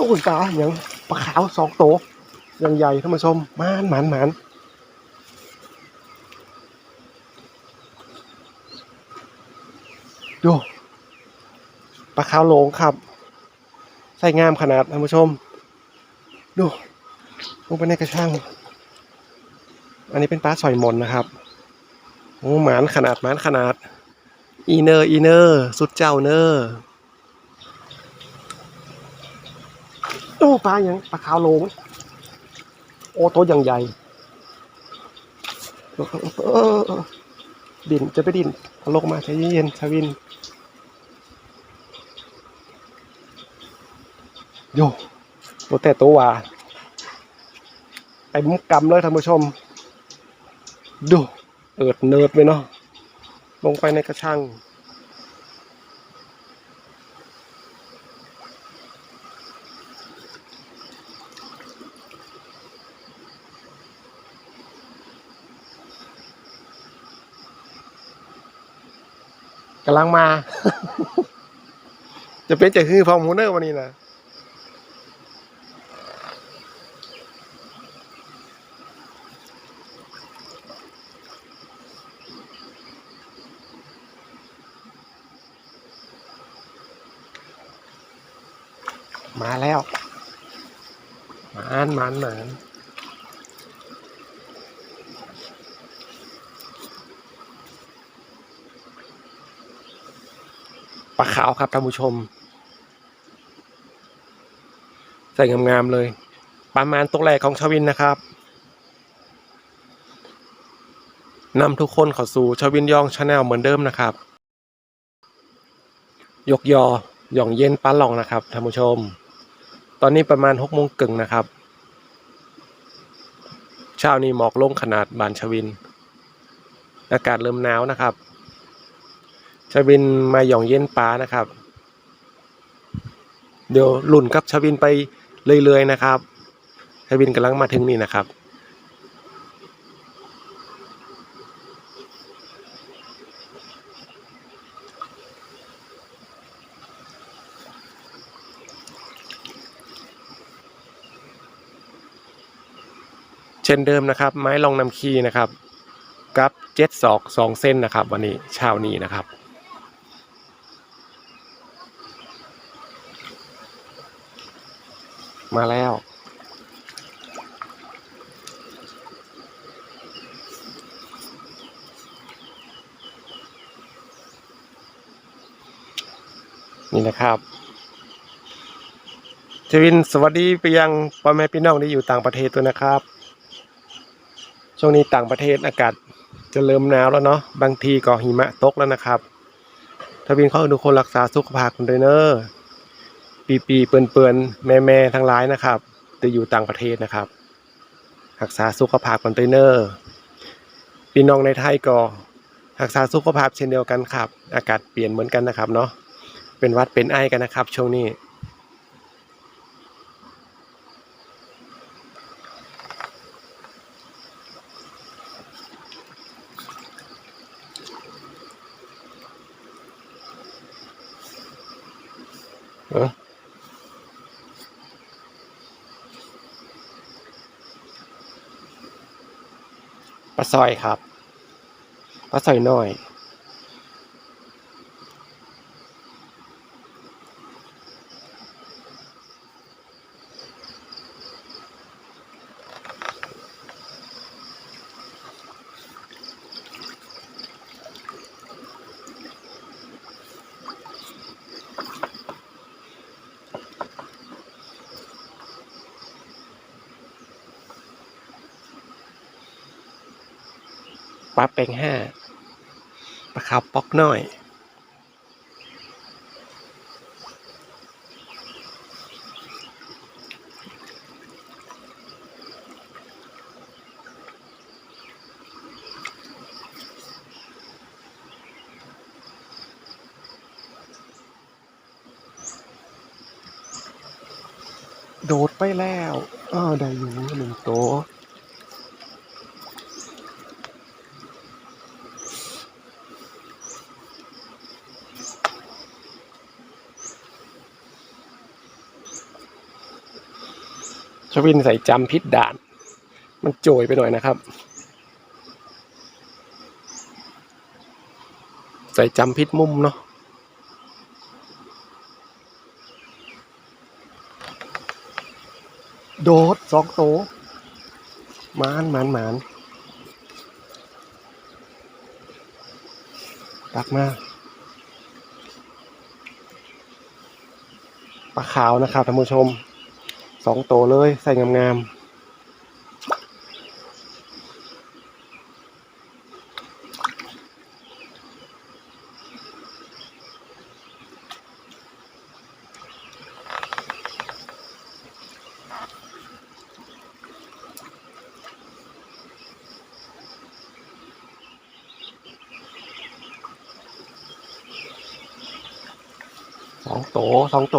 ตู้ปลาอย่างปลาขาวสองโตวอย่างใหญ่ท่านผู้ชมมานหมานหมานดูปลาขาวโหลงครับใส่งามขนาดท่านผู้ชม ดูลงไปในกระชังอันนี้เป็นปลาสอยมนนะครับโอ้หมานขนาดหมานขนาด อีเนอร์อีเนอร์ สุดเจ้าเนอร์ โอ้ปลาอย่างปลาขาวโหลงโอ้ตัวอย่างใหญ่ดินจะไปดินเอาลงมาใจเย็นๆชาวินโยตัวแต่ตัววาไอ้มุกกำเลยท่านผู้ชม ดู เอิดเนิร์ดไปเนาะลงไปในกระชัง กำลังมา จะเป็นจะคือฟอร์มฮูเนอร์วันนี้นะมาแล้วหมานหมานหมาน ปลาขาวครับท่านผู้ชม ใส่งามๆเลย ประมาณตกแรกของชวินนะครับนำทุกคนเข้าสู่ชวินยองชาแนลเหมือนเดิมนะครับ ยกยอหย่องเย็นป้าหลองนะครับท่านผู้ชม ตอนนี้ประมาณหกโมงกึ่งนะครับ เช้านี้หมอกลงขนาดบานชวิน อากาศเริ่มหนาวนะครับ ชวินมาหย่องเย็นป้านะครับ เดี๋ยวหลุ่นกับชวินไปเรื่อยๆนะครับ ชวินกำลังมาถึงนี่นะครับเช่นเดิมนะครับ ไม้ลองนำคีนะครับกับเจ็ดศอกสองเส้นนะครับ วันนี้เช้านี้นะครับ มาแล้ว นี่นะครับเจวินสวัสดีไปยังพ่อแม่พี่น้องที่อยู่ต่างประเทศตัวนะครับ ช่วงนี้ต่างประเทศอากาศจะเริ่มหนาวแล้วเนาะบางทีก็หิมะตกแล้วนะครับทวินเขาทุกคนรักษาสุขภาพกันด้วยเนอะ ปีปีๆเปือนเปือนๆแม่แม่ๆทั้งหลายนะครับจะอยู่ต่างประเทศนะครับ รักษาสุขภาพกันด้วยเนอะพี่น้องในไทยก็รักษาสุขภาพเช่นเดียวกันครับ อากาศเปลี่ยนเหมือนกันนะครับเนาะเป็นวัดเป็นไอกันนะครับ ช่วงนี้เออ ปลาซอยครับปลาซอยน้อย ปลาเป็งห้าปลาขาวปอกน้อยโดดไปแล้วอ้าวได้อยู่หนึ่งตัว วินใส่จำพิษด่าน มันโจยไปหน่อยนะครับ ใส่จำพิษมุมเนาะโดดสองโตมานหมานหมานตักมาปลาขาวนะครับท่านผู้ชม สองโตเลยใส่งามๆสองโตสองโต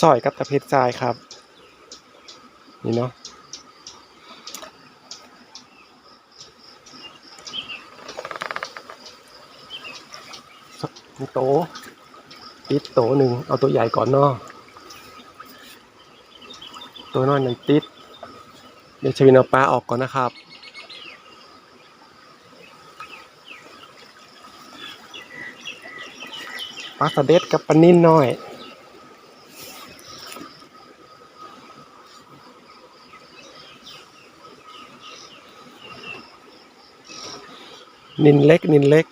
สอยกับตะเพ็ดทรายครับ นี่เนาะโตติดโตหนึ่งเอาตัวใหญ่ก่อนเนาะตัวน้อยนั้นติดเดี๋ยวชวินเอาปลาออกก่อนนะครับปลาสะเด็ดกับปลานิ่นน้อย นินเล็กนินเล็ก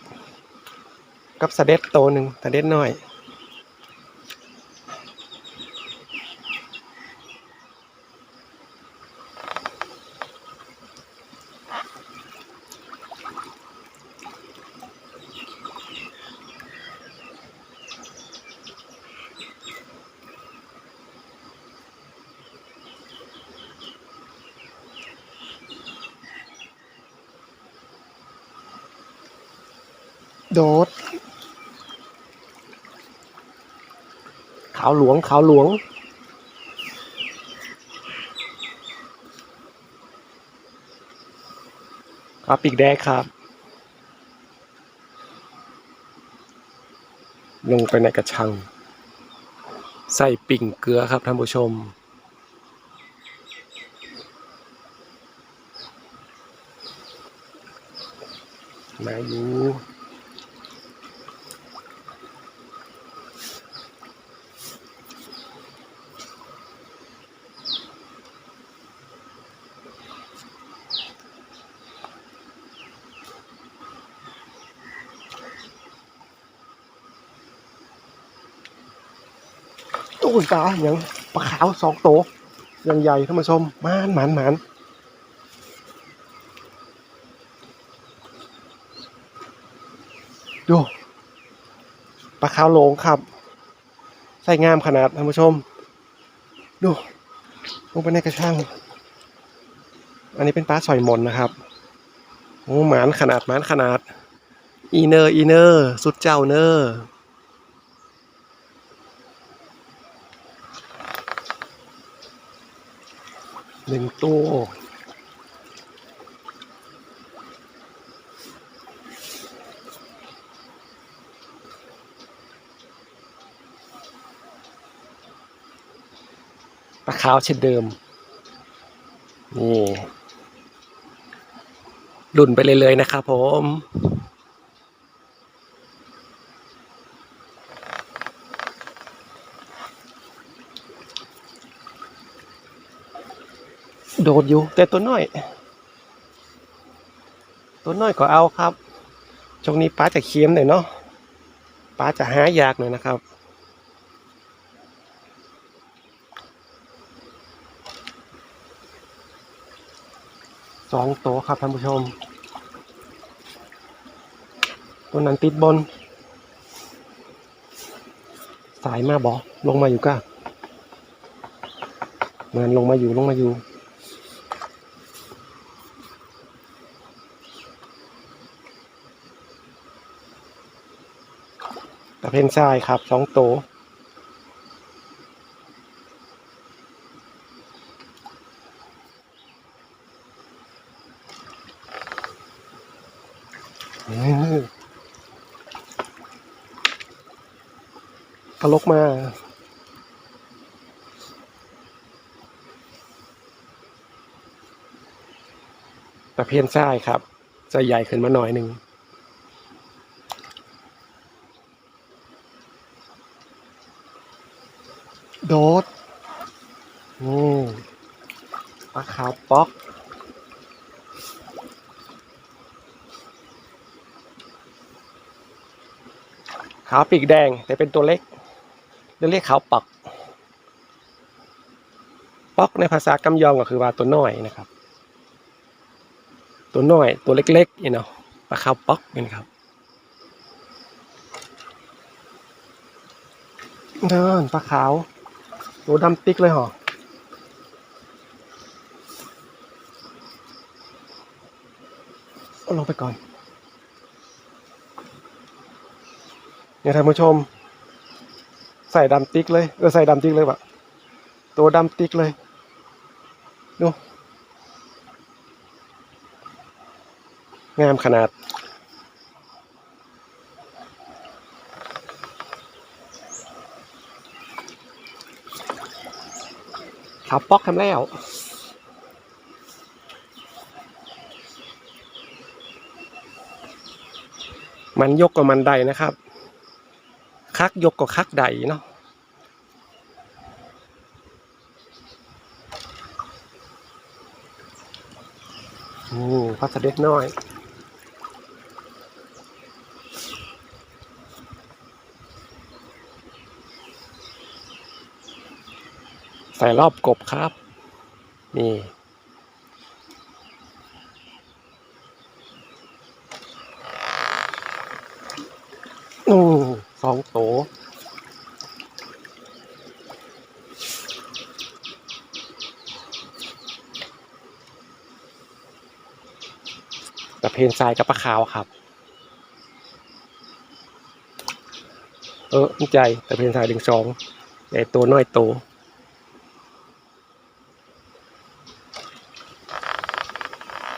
กับสะเด็ดโตหนึ่งสะเด็ดน้อย โดดขาวหลวงขาวหลวง ครับปีกแดงครับ ลงไปในกระชัง ใส่ปิ่งเกลือครับท่านผู้ชมมาอยู่ ตู้ตาอย่างปลาขาวสองโตวอย่างใหญ่ท่านผู้ชมมานหมานหมานดูปลาขาวโหลงครับใส่งามขนาดท่านผู้ชม ดูลงไปในกระชังอันนี้เป็นปลาสอยมนนะครับโอ้หมานขนาดหมานขนาด อีเนอร์อีเนอร์สุดเจ้าเนอร์ หนึ่งตัว ปลาขาวเช่นเดิม นี่ลุ่นไปเลยๆนะครับผม โดดอยู่ แต่ตัวน้อย ตัวน้อยก็เอาครับช่วงนี้ป้าจะเค็มหน่อยเนาะป้าจะหายากหน่อยนะครับ สองตัวครับท่านผู้ชม ตัวนั้นติดบน สายมาบอลงมาอยู่ก้าเหมือนลงมาอยู่ลงมาอยู่ เพนทรายครับสองโตวอืมเอาลกมาตะเพียนทรายครับ จะใหญ่ขึ้นมาหน่อยหนึ่ง โดดอืมปลาขาวป๊อก ขาวปีกแดง แต่เป็นตัวเล็กเรียกขาวปักป๊อกในภาษากำยองก็คือว่าตัวน้อยนะครับ ตัวน้อยตัวเล็กๆนี่เนาะปลาขาวป๊อกเป็นครับเดินปลาขาว ตัวดำติ๊กเลยเหรอลงไปก่อน เนี่ยท่านผู้ชม ใส่ดำติ๊กเลยเออใส่ดำติ๊กเลยแบบตัวดำติ๊กเลย ดู งามขนาด ขับป๊อกทำแล้วมันยกกับมันใดนะครับ คักยกกับคักใดเนาะอืมพัสเด็กน้อย ส่รอบกบครับ นี่ อืมสองโตตะเพนทรายกับปลาขาวครับ เออใจแตะเพนทรายดึงสองใหญ่ตัวน้อยโต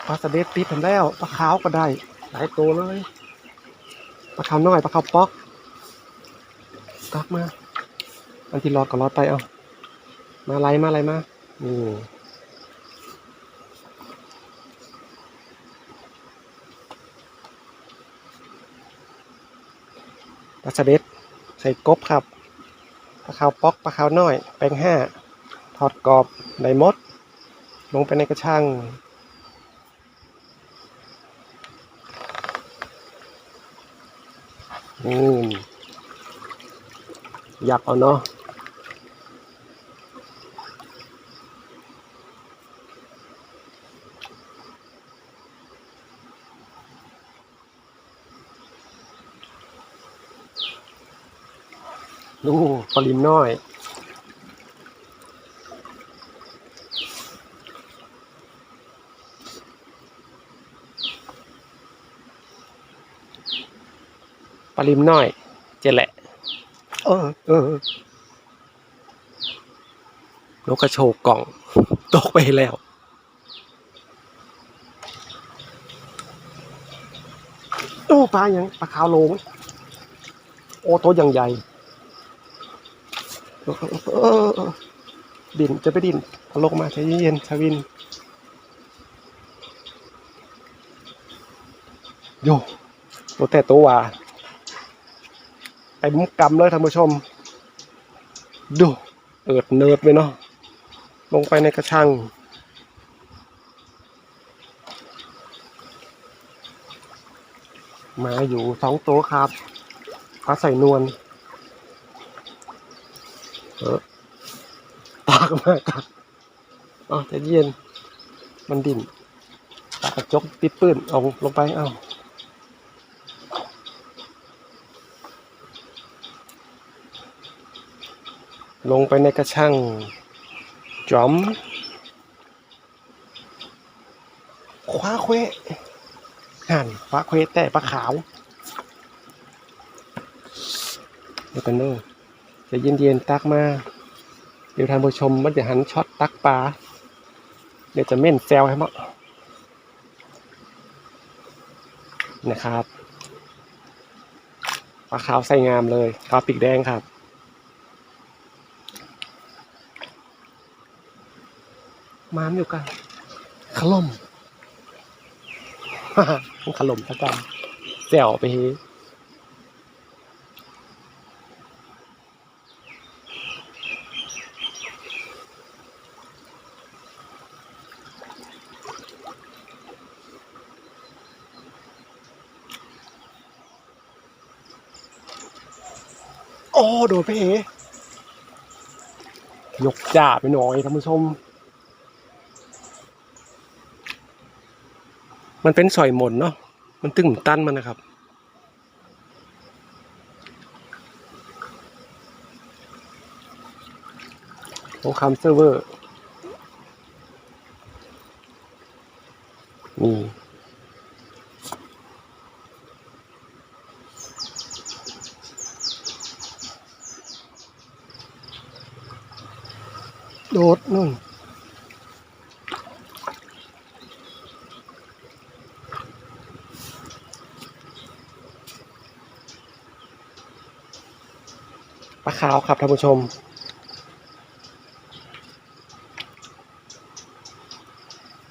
ปลาสะเด็ดติดทำแล้วปลาขาวก็ได้ หลายตัวเลยปลาขาวน้อยปลาขาวป๊อกตักมาอันที่รอดก็รอดไปเอามาไล่มาไล่มานี่ปลาสะเด็ดใส่กบครับปลาขาวป๊อกปลาขาวน้อย แปลงห้าทอดกรอบในมด ลงไปในกระชัง อืมอยากเอาเนาะดูปริมน้อย ปลาลิมน้อย เจดแหละเออเออนกกระโชกกล่อง ตกไปแล้ว โอ้ปลายังปลาขาวโลงโอ้ตัวอย่างใหญ่เออเออเออเออดินจะไปดินเอาลงมาใจเย็นๆชาวินโยตัวแต่ตัววา ไอ้มุกกำเลยท่านผู้ชม ดูเอิดเนิดไปเนาะลงไปในกระชัง มาอยู่สองตัวครับปลาใส่นวลเออตากมากครับอ๋อใจเย็น มันดิ่นตากระจกติดปื้นเอาลงไปเอ้า ลงไปในกระชังจอมคว้าเควหันคว้าเควแต่ปลาขาวเดี๋ยวกันเนอะจะเย็นๆตักมา เดี๋ยวท่านผู้ชมมันจะหันช็อตตักปลาเดี๋ยวจะเม่นแซวให้มั้งนะครับปลาขาวใส่งามเลยปลาปีกแดงครับ มามอยู่กันขล่มมันขล่มสักกันแซวไปเฮโอ้ โดดไปเฮยกจ่าไปหน่อยท่านผู้ชม มันเป็นสอยหมนเนาะมันตึงตันมันนะครับสงครามเซิร์ฟเวอร์นี่โดดนู่น ปลาขาวครับท่านผู้ชม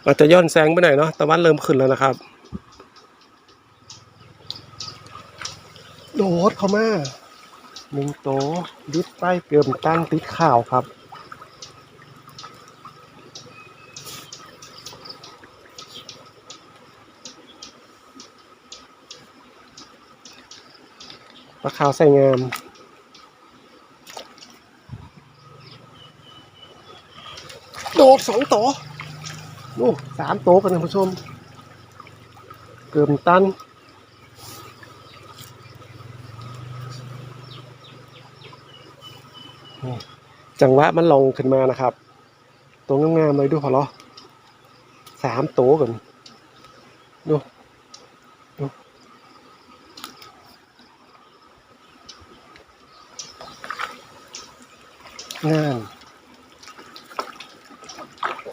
อาจจะย่อนแสงไปหน่อยเนาะตะวันเริ่มขึ้นแล้วนะครับ โดดเข้ามาหนึ่งโตวดิดไปเกิมตั้งติดข่าวครับปลาขาวใส่งาม โดดสองโตวโอ้สามโตกันนะผู้ชม เกิมตัน จังหวะมันลงขึ้นมานะครับ ตัวงามๆเลยดูพอเหรอสามโตกันดู ดู งาน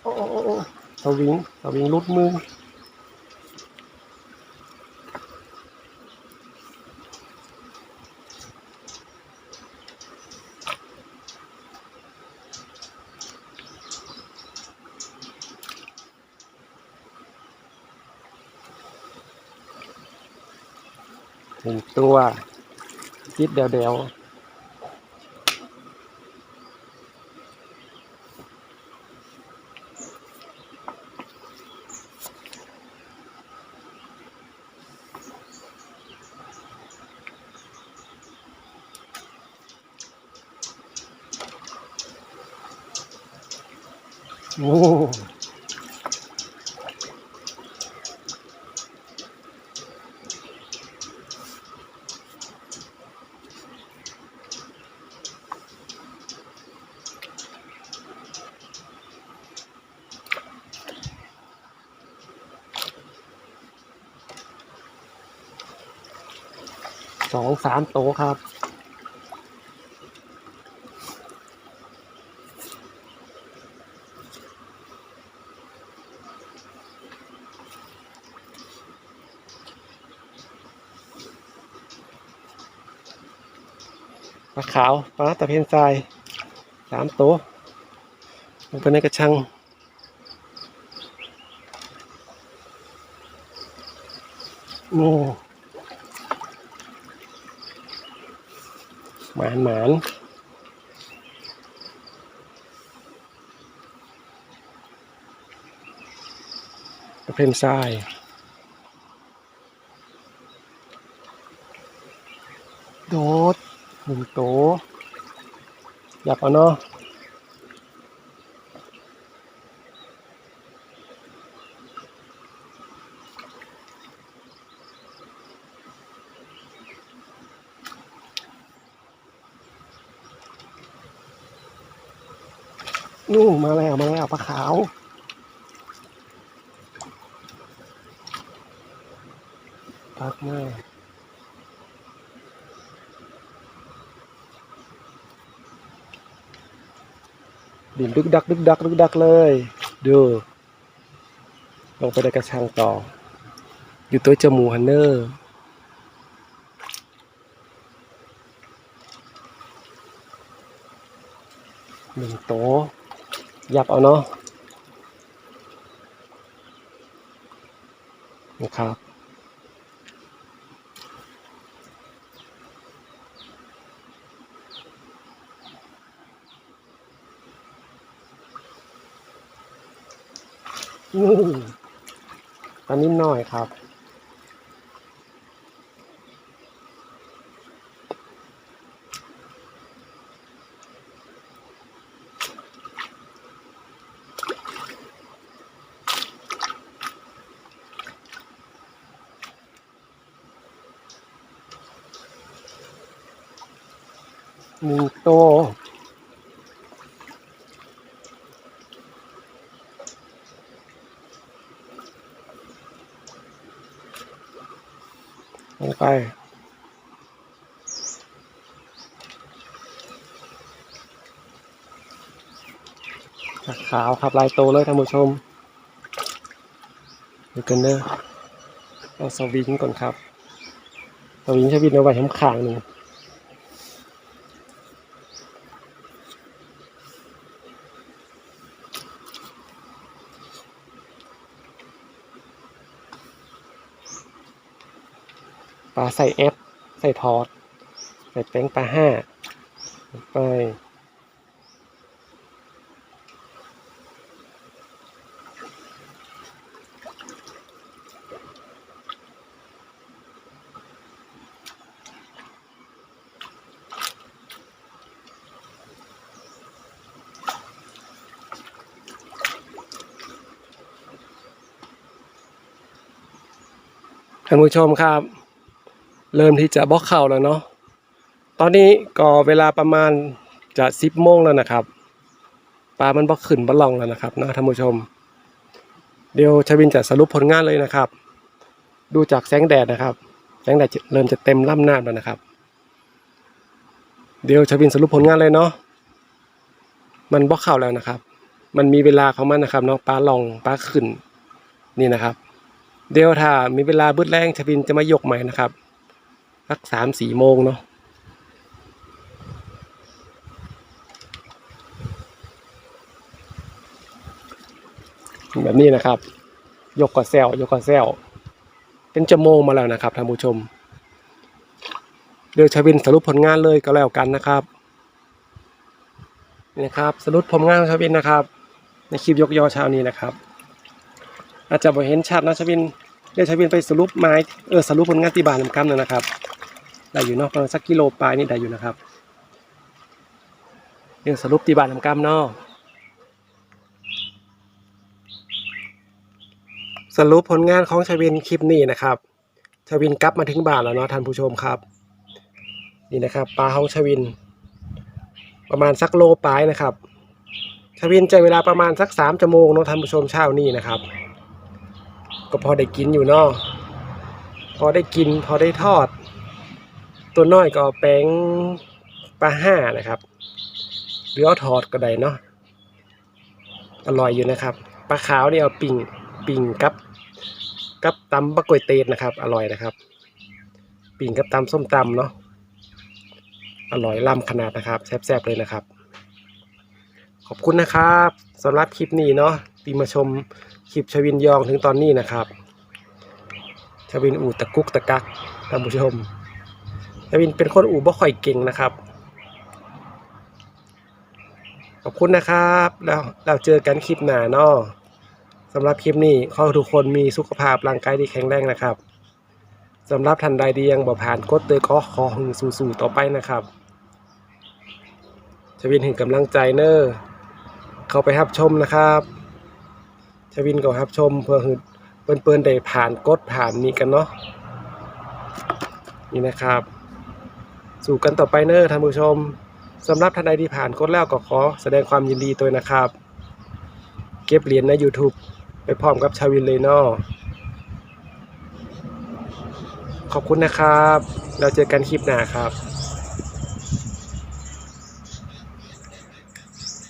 โอ้โอ้โอ้โอ้ สวิงสวิงรุดมือหนึ่งตัวคิดเดวๆ โอ้สองสามโตครับ ปลาขาวปลาตะเพียนทรายสามตัวลงไปในกระชังโอ้หมานหมานตะเพียนทรายโดด นึ่งโตอยากเอาเนาะนู่นมาแล้วมาแล้วปลาขาวพักแม่ ดินดึกดักดึกดักดึกดักเลยดูลงไปในกระชังต่อ อยู่ตัวจมูฮันเนอร์หนึ่งโตยับเอาเนาะนะครับ อืมตอนนี้น้อยครับ หนึ่งโตว ลงไปจากขาวครับลายโตเลยท่านผู้ชมดูกันเนอะเอาสวิงก่อนครับสวิงใช้วินเอาไว้ข้างขางหนึ่ง ใส่แอปใส่ทอดใส่แป้งปลาห้าไปท่านผู้ชมครับ เริ่มที่จะบล็อกเข่าแล้วเนาะตอนนี้ก็เวลาประมาณจะสิบโมงแล้วนะครับปลามันบล็อกขึ้นบล็องแล้วนะครับนะท่านผู้ชม เดี๋ยวชวินจะสรุปผลงานเลยนะครับ ดูจากแสงแดดนะครับ แสงแดดเริ่มจะเต็มล่ำหน้าแล้วนะครับ เดี๋ยวชวินสรุปผลงานเลยเนาะมันบล็อกเข่าแล้วนะครับ มันมีเวลาของมันนะครับเนาะปลาลองปลาขึ้นนี่นะครับ เดี๋ยวถ้ามีเวลาบืดแรงชวินจะมายกใหม่นะครับ สักสามสี่โมงเนาะแบบนี้นะครับ ยกกระแซวยกกระแซวเป็นจะโมงมาแล้วนะครับท่านผู้ชม เดี๋ยวชวินสรุปผลงานเลยก็แล้วกันนะครับนี่นะครับสรุปผลงานชวินนะครับ ในคลิปยกยอเช้านี้นะครับ อาจจะบ่เห็นชัดนะชวินเดี๋ยวชวินไปสรุปไม้เออสรุปผลงานตีบานน้ำกำเลยนะครับ ได้อยู่เนาะประมาณสักกิโลปลายนี่ได้อยู่นะครับเดี๋ยวสรุปตีบานน้ำกำเนาะสรุปผลงานของชวินคลิปนี้นะครับชวินกลับมาถึงบ้านแล้วเนาะท่านผู้ชมครับ นี่นะครับปลาของชวิน ประมาณสักโลปลายนะครับชวินใจเวลาประมาณสักสามชั่วโมงเนาะท่านผู้ชมเช้านี้นะครับ ก็พอได้กินอยู่เนาะพอได้กินพอได้ทอด ตัวน้อยก็เอาแป้งปลาห้านะครับหรือเอาทอดก็ได้เนาะอร่อยอยู่นะครับปลาขาวนี่เอาปิ่งปิ่งกับกับตำบะกวยเตนนะครับ อร่อยนะครับ ปิ่งกับตำส้มตำเนาะอร่อยล้ำขนาดนะครับแซ่บๆเลยนะครับ ขอบคุณนะครับสำหรับคลิปนี้เนาะที่มาชมคลิปชวินยองถึงตอนนี้นะครับ ชวินอูตะกุกตะกักท่านผู้ชม วินเป็นคนอู่บ่ค่อยเก่งนะครับ ขอบคุณนะครับ แล้วเราเจอกันคลิปหน้าเนาะสำหรับคลิปนี้ขอทุกคนมีสุขภาพร่างกายที่แข็งแรงนะครับสำหรับท่านใดที่ยังบ่ผ่านกดเตยขอขอหึงสู่ๆต่อไปนะครับชวินเห็นกำลังใจเนอร์เข้าไปรับชมนะครับชวินก็รับชมเพื่อห้เปิ้นเปิ้นๆได้ผ่านกดผ่านนี้กันเนาะนี่นะครับ สู่กันต่อไปเนอร์ท่านผู้ชมสำหรับท่านใดที่ผ่านกดแล้วก็ขอแสดงความยินดีตัวนะครับ เก็บเหรียญใน YouTube ไปพร้อมกับชาวินเลนอขอบคุณนะครับ เราเจอกันคลิปหน้าครับ